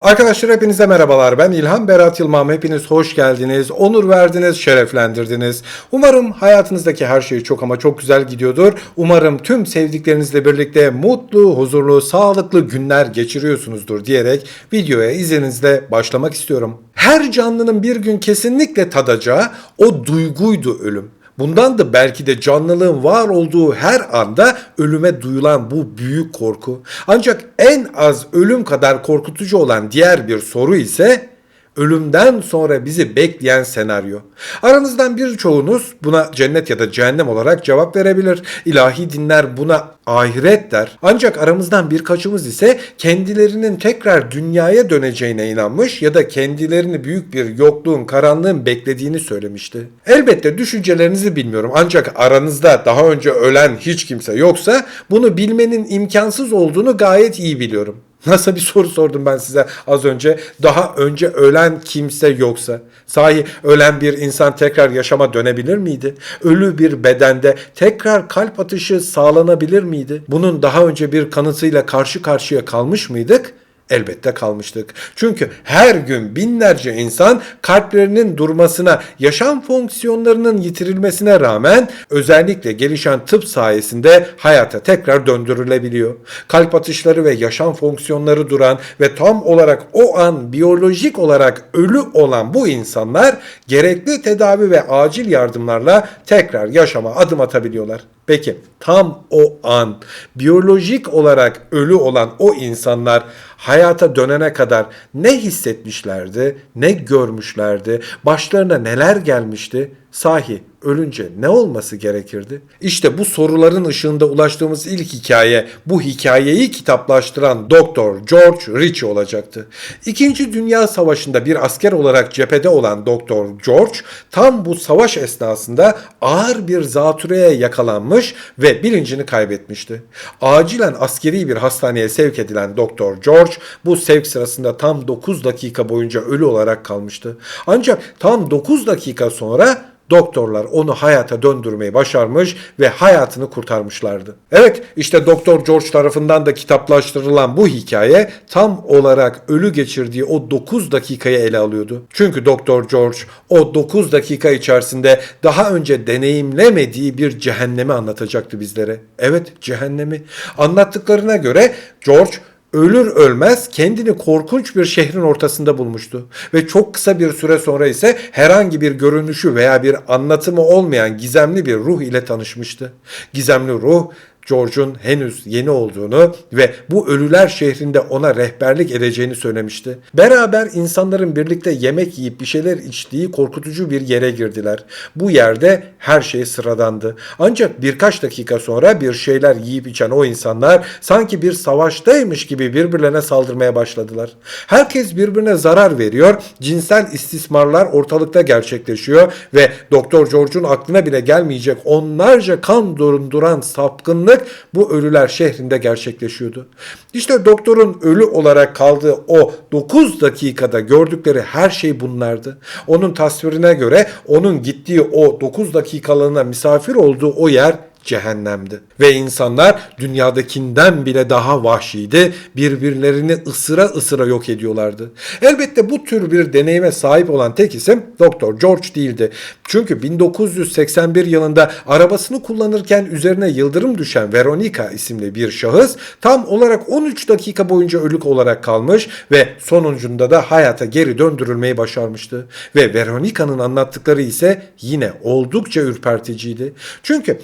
Arkadaşlar hepinize merhabalar. Ben İlhan Berat Yılmam. Hepiniz hoş geldiniz, onur verdiniz, şereflendirdiniz. Umarım hayatınızdaki her şey çok ama çok güzel gidiyordur. Umarım tüm sevdiklerinizle birlikte mutlu, huzurlu, sağlıklı günler geçiriyorsunuzdur diyerek videoya izninizle başlamak istiyorum. Her canlının bir gün kesinlikle tadacağı o duyguydu ölüm. Bundan da belki de canlılığın var olduğu her anda ölüme duyulan bu büyük korku. Ancak en az ölüm kadar korkutucu olan diğer bir soru ise ölümden sonra bizi bekleyen senaryo. Aranızdan birçoğunuz buna cennet ya da cehennem olarak cevap verebilir. İlahi dinler buna ahiret der. Ancak aramızdan birkaçımız ise kendilerinin tekrar dünyaya döneceğine inanmış ya da kendilerini büyük bir yokluğun, karanlığın beklediğini söylemişti. Elbette düşüncelerinizi bilmiyorum ancak aranızda daha önce ölen hiç kimse yoksa bunu bilmenin imkansız olduğunu gayet iyi biliyorum. Nasıl bir soru sordum ben size az önce? Daha önce ölen kimse yoksa. Sahi ölen bir insan tekrar yaşama dönebilir miydi? Ölü bir bedende tekrar kalp atışı sağlanabilir miydi? Bunun daha önce bir kanıtıyla karşı karşıya kalmış mıydık? Elbette kalmıştık. Çünkü her gün binlerce insan kalplerinin durmasına, yaşam fonksiyonlarının yitirilmesine rağmen özellikle gelişen tıp sayesinde hayata tekrar döndürülebiliyor. Kalp atışları ve yaşam fonksiyonları duran ve tam olarak o an biyolojik olarak ölü olan bu insanlar gerekli tedavi ve acil yardımlarla tekrar yaşama adım atabiliyorlar. Peki tam o an biyolojik olarak ölü olan o insanlar hayata dönene kadar ne hissetmişlerdi, ne görmüşlerdi, başlarına neler gelmişti? Sahi ölünce ne olması gerekirdi? İşte bu soruların ışığında ulaştığımız ilk hikaye bu hikayeyi kitaplaştıran Doktor George Ritchie olacaktı. İkinci Dünya Savaşı'nda bir asker olarak cephede olan Doktor George tam bu savaş esnasında ağır bir zatürreye yakalanmış ve bilincini kaybetmişti. Acilen askeri bir hastaneye sevk edilen Doktor George bu sevk sırasında tam 9 dakika boyunca ölü olarak kalmıştı. Ancak tam 9 dakika sonra Doktorlar onu hayata döndürmeyi başarmış ve hayatını kurtarmışlardı. Evet işte Doktor George tarafından da kitaplaştırılan bu hikaye tam olarak ölü geçirdiği o 9 dakikayı ele alıyordu. Çünkü Doktor George o 9 dakika içerisinde daha önce deneyimlemediği bir cehennemi anlatacaktı bizlere. Evet cehennemi. Anlattıklarına göre George ölür ölmez kendini korkunç bir şehrin ortasında bulmuştu. Ve çok kısa bir süre sonra ise herhangi bir görünüşü veya bir anlatımı olmayan gizemli bir ruh ile tanışmıştı. Gizemli ruh George'un henüz yeni olduğunu ve bu ölüler şehrinde ona rehberlik edeceğini söylemişti. Beraber insanların birlikte yemek yiyip bir şeyler içtiği korkutucu bir yere girdiler. Bu yerde her şey sıradandı. Ancak birkaç dakika sonra bir şeyler yiyip içen o insanlar sanki bir savaştaymış gibi birbirlerine saldırmaya başladılar. Herkes birbirine zarar veriyor, cinsel istismarlar ortalıkta gerçekleşiyor ve Doktor George'un aklına bile gelmeyecek onlarca kan durunduran sapkınlık bu ölüler şehrinde gerçekleşiyordu. İşte doktorun ölü olarak kaldığı o 9 dakikada gördükleri her şey bunlardı. Onun tasvirine göre onun gittiği o 9 dakikalığına misafir olduğu o yer cehennemdi. Ve insanlar dünyadakinden bile daha vahşiydi. Birbirlerini ısıra ısıra yok ediyorlardı. Elbette bu tür bir deneyime sahip olan tek isim Doktor George değildi. Çünkü 1981 yılında arabasını kullanırken üzerine yıldırım düşen Veronica isimli bir şahıs tam olarak 13 dakika boyunca ölük olarak kalmış ve sonucunda da hayata geri döndürülmeyi başarmıştı. Ve Veronica'nın anlattıkları ise yine oldukça ürperticiydi. Çünkü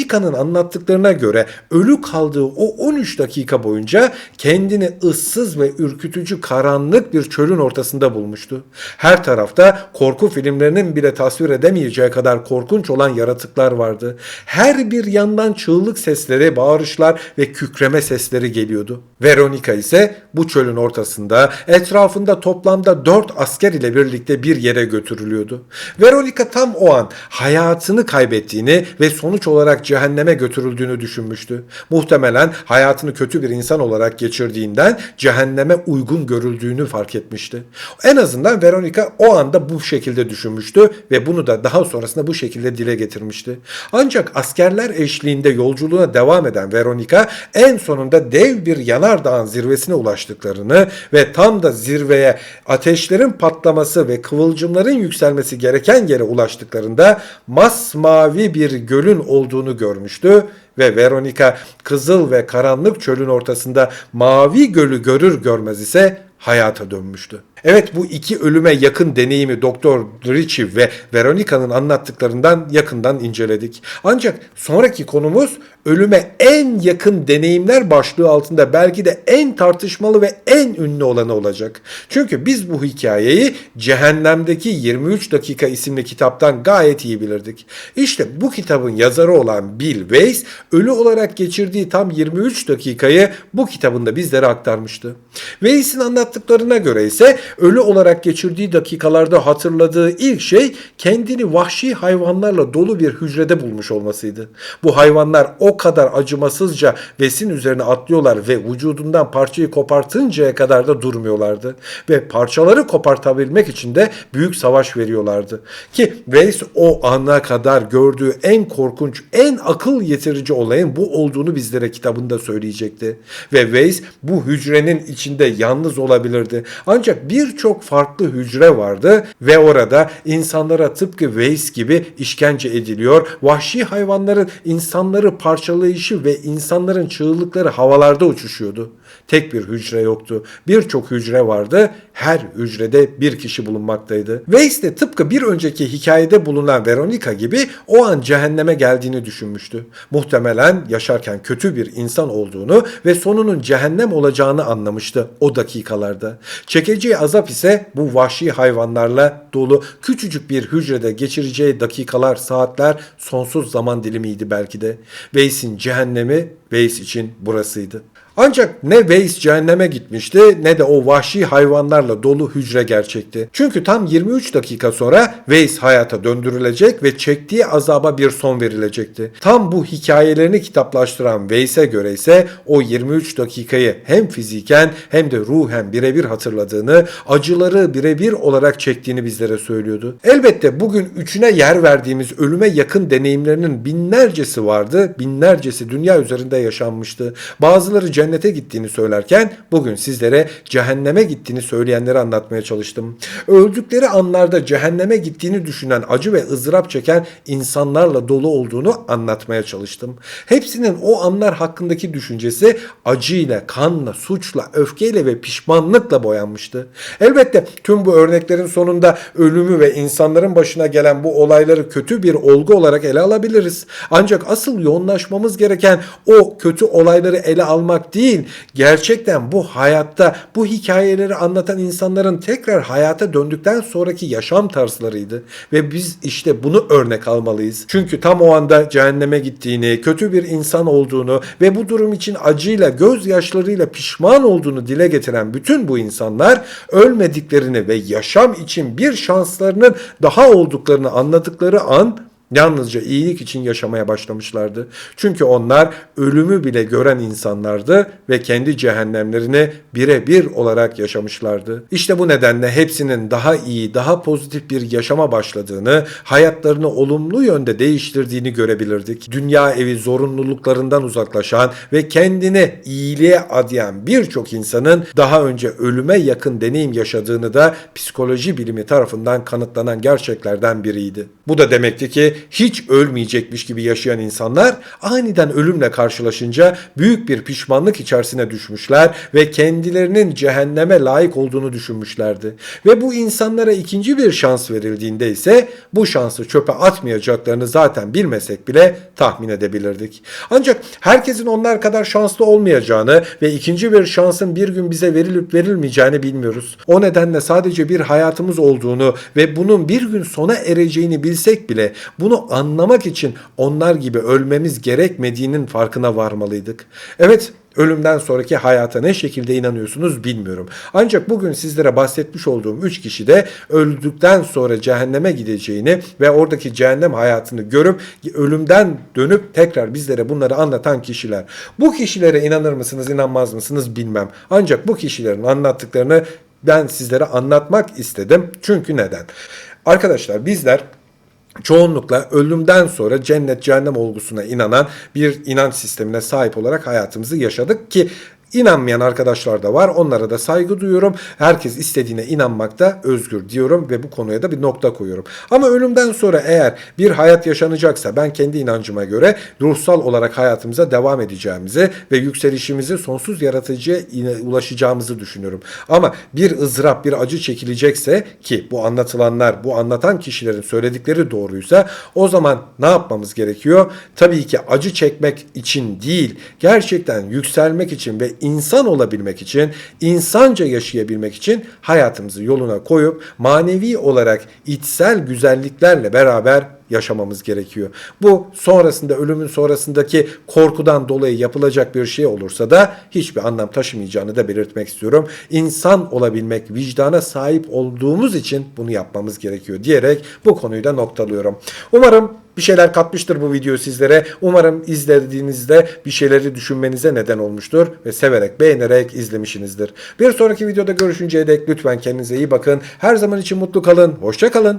Veronica'nın anlattıklarına göre ölü kaldığı o 13 dakika boyunca kendini ıssız ve ürkütücü karanlık bir çölün ortasında bulmuştu. Her tarafta korku filmlerinin bile tasvir edemeyeceği kadar korkunç olan yaratıklar vardı. Her bir yandan çığlık sesleri, bağırışlar ve kükreme sesleri geliyordu. Veronica ise bu çölün ortasında etrafında toplamda 4 asker ile birlikte bir yere götürülüyordu. Veronica tam o an hayatını kaybettiğini ve sonuç olarak olarak cehenneme götürüldüğünü düşünmüştü. Muhtemelen hayatını kötü bir insan olarak geçirdiğinden cehenneme uygun görüldüğünü fark etmişti. En azından Veronica o anda bu şekilde düşünmüştü ve bunu da daha sonrasında bu şekilde dile getirmişti. Ancak askerler eşliğinde yolculuğuna devam eden Veronica en sonunda dev bir yanardağın zirvesine ulaştıklarını ve tam da zirveye ateşlerin patlaması ve kıvılcımların yükselmesi gereken yere ulaştıklarında masmavi bir gölün olduğunu görmüştü ve Veronica kızıl ve karanlık çölün ortasında mavi gölü görür görmez ise hayata dönmüştü. Evet bu iki ölüme yakın deneyimi Doktor Ritchie ve Veronica'nın anlattıklarından yakından inceledik. Ancak sonraki konumuz ölüme en yakın deneyimler başlığı altında belki de en tartışmalı ve en ünlü olanı olacak. Çünkü biz bu hikayeyi Cehennemdeki 23 Dakika isimli kitaptan gayet iyi bilirdik. İşte bu kitabın yazarı olan Bill Weiss ölü olarak geçirdiği tam 23 dakikayı bu kitabında bizlere aktarmıştı. Weiss'in anlattıklarına göre ise ölü olarak geçirdiği dakikalarda hatırladığı ilk şey kendini vahşi hayvanlarla dolu bir hücrede bulmuş olmasıydı. Bu hayvanlar o kadar acımasızca Wes'in üzerine atlıyorlar ve vücudundan parçayı kopartıncaya kadar da durmuyorlardı. Ve parçaları kopartabilmek için de büyük savaş veriyorlardı. Ki Weiss o ana kadar gördüğü en korkunç, en akıl yitirici olayın bu olduğunu bizlere kitabında söyleyecekti. Ve Weiss bu hücrenin içinde yalnız olabilirdi. Ancak birçok farklı hücre vardı ve orada insanlara tıpkı Weiss gibi işkence ediliyor. Vahşi hayvanların insanları parçalayışı ve insanların çığlıkları havalarda uçuşuyordu. Tek bir hücre yoktu. Birçok hücre vardı. Her hücrede bir kişi bulunmaktaydı. Weiss de tıpkı bir önceki hikayede bulunan Veronica gibi o an cehenneme geldiğini düşünmüştü. Muhtemelen yaşarken kötü bir insan olduğunu ve sonunun cehennem olacağını anlamıştı o dakikalarda. Çekeceği azap ise bu vahşi hayvanlarla dolu küçücük bir hücrede geçireceği dakikalar, saatler, sonsuz zaman dilimiydi belki de. Weiss'in cehennemi Weiss için burasıydı. Ancak ne Weiss cehenneme gitmişti ne de o vahşi hayvanlarla dolu hücre gerçekti. Çünkü tam 23 dakika sonra Weiss hayata döndürülecek ve çektiği azaba bir son verilecekti. Tam bu hikayelerini kitaplaştıran Weiss'e göre ise o 23 dakikayı hem fiziken hem de ruhen birebir hatırladığını, acıları birebir olarak çektiğini bizlere söylüyordu. Elbette bugün üçüne yer verdiğimiz ölüme yakın deneyimlerinin binlercesi vardı, binlercesi dünya üzerinde yaşanmıştı. Bazıları cennete gittiğini söylerken bugün sizlere cehenneme gittiğini söyleyenleri anlatmaya çalıştım. Öldükleri anlarda cehenneme gittiğini düşünen acı ve ızdırap çeken insanlarla dolu olduğunu anlatmaya çalıştım. Hepsinin o anlar hakkındaki düşüncesi acıyla, kanla, suçla, öfkeyle ve pişmanlıkla boyanmıştı. Elbette tüm bu örneklerin sonunda ölümü ve insanların başına gelen bu olayları kötü bir olgu olarak ele alabiliriz. Ancak asıl yoğunlaşmamız gereken o kötü olayları ele almak değil, gerçekten bu hayatta bu hikayeleri anlatan insanların tekrar hayata döndükten sonraki yaşam tarzlarıydı. Ve biz işte bunu örnek almalıyız. Çünkü tam o anda cehenneme gittiğini, kötü bir insan olduğunu ve bu durum için acıyla, gözyaşlarıyla pişman olduğunu dile getiren bütün bu insanlar ölmediklerini ve yaşam için bir şanslarının daha olduklarını anladıkları an Yalnızca iyilik için yaşamaya başlamışlardı. Çünkü onlar ölümü bile gören insanlardı ve kendi cehennemlerini birebir olarak yaşamışlardı. İşte bu nedenle hepsinin daha iyi, daha pozitif bir yaşama başladığını, hayatlarını olumlu yönde değiştirdiğini görebilirdik. Dünya evi zorunluluklarından uzaklaşan ve kendini iyiliğe adayan birçok insanın daha önce ölüme yakın deneyim yaşadığını da psikoloji bilimi tarafından kanıtlanan gerçeklerden biriydi. Bu da demekti ki hiç ölmeyecekmiş gibi yaşayan insanlar aniden ölümle karşılaşınca büyük bir pişmanlık içerisine düşmüşler ve kendilerinin cehenneme layık olduğunu düşünmüşlerdi. Ve bu insanlara ikinci bir şans verildiğinde ise bu şansı çöpe atmayacaklarını zaten bilmesek bile tahmin edebilirdik. Ancak herkesin onlar kadar şanslı olmayacağını ve ikinci bir şansın bir gün bize verilip verilmeyeceğini bilmiyoruz. O nedenle sadece bir hayatımız olduğunu ve bunun bir gün sona ereceğini bilsek bile bunu bunu anlamak için onlar gibi ölmemiz gerekmediğinin farkına varmalıydık. Evet, ölümden sonraki hayata ne şekilde inanıyorsunuz bilmiyorum. Ancak bugün sizlere bahsetmiş olduğum 3 kişi de öldükten sonra cehenneme gideceğini ve oradaki cehennem hayatını görüp ölümden dönüp tekrar bizlere bunları anlatan kişiler. Bu kişilere inanır mısınız, inanmaz mısınız bilmem. Ancak bu kişilerin anlattıklarını ben sizlere anlatmak istedim. Çünkü neden? Arkadaşlar bizler çoğunlukla ölümden sonra cennet cehennem olgusuna inanan bir inanç sistemine sahip olarak hayatımızı yaşadık ki İnanmayan arkadaşlar da var. Onlara da saygı duyuyorum. Herkes istediğine inanmakta özgür diyorum ve bu konuya da bir nokta koyuyorum. Ama ölümden sonra eğer bir hayat yaşanacaksa ben kendi inancıma göre ruhsal olarak hayatımıza devam edeceğimizi ve yükselişimizi sonsuz yaratıcıya ulaşacağımızı düşünüyorum. Ama bir ızdırap, bir acı çekilecekse ki bu anlatılanlar, bu anlatan kişilerin söyledikleri doğruysa o zaman ne yapmamız gerekiyor? Tabii ki acı çekmek için değil, gerçekten yükselmek için ve insan olabilmek için, insanca yaşayabilmek için hayatımızı yoluna koyup manevi olarak içsel güzelliklerle beraber yaşamamız gerekiyor. Bu sonrasında ölümün sonrasındaki korkudan dolayı yapılacak bir şey olursa da hiçbir anlam taşımayacağını da belirtmek istiyorum. İnsan olabilmek, vicdana sahip olduğumuz için bunu yapmamız gerekiyor diyerek bu konuyu da noktalıyorum. Umarım bir şeyler katmıştır bu video sizlere. Umarım izlediğinizde bir şeyleri düşünmenize neden olmuştur ve severek, beğenerek izlemişsinizdir. Bir sonraki videoda görüşünceye dek lütfen kendinize iyi bakın. Her zaman için mutlu kalın. Hoşça kalın.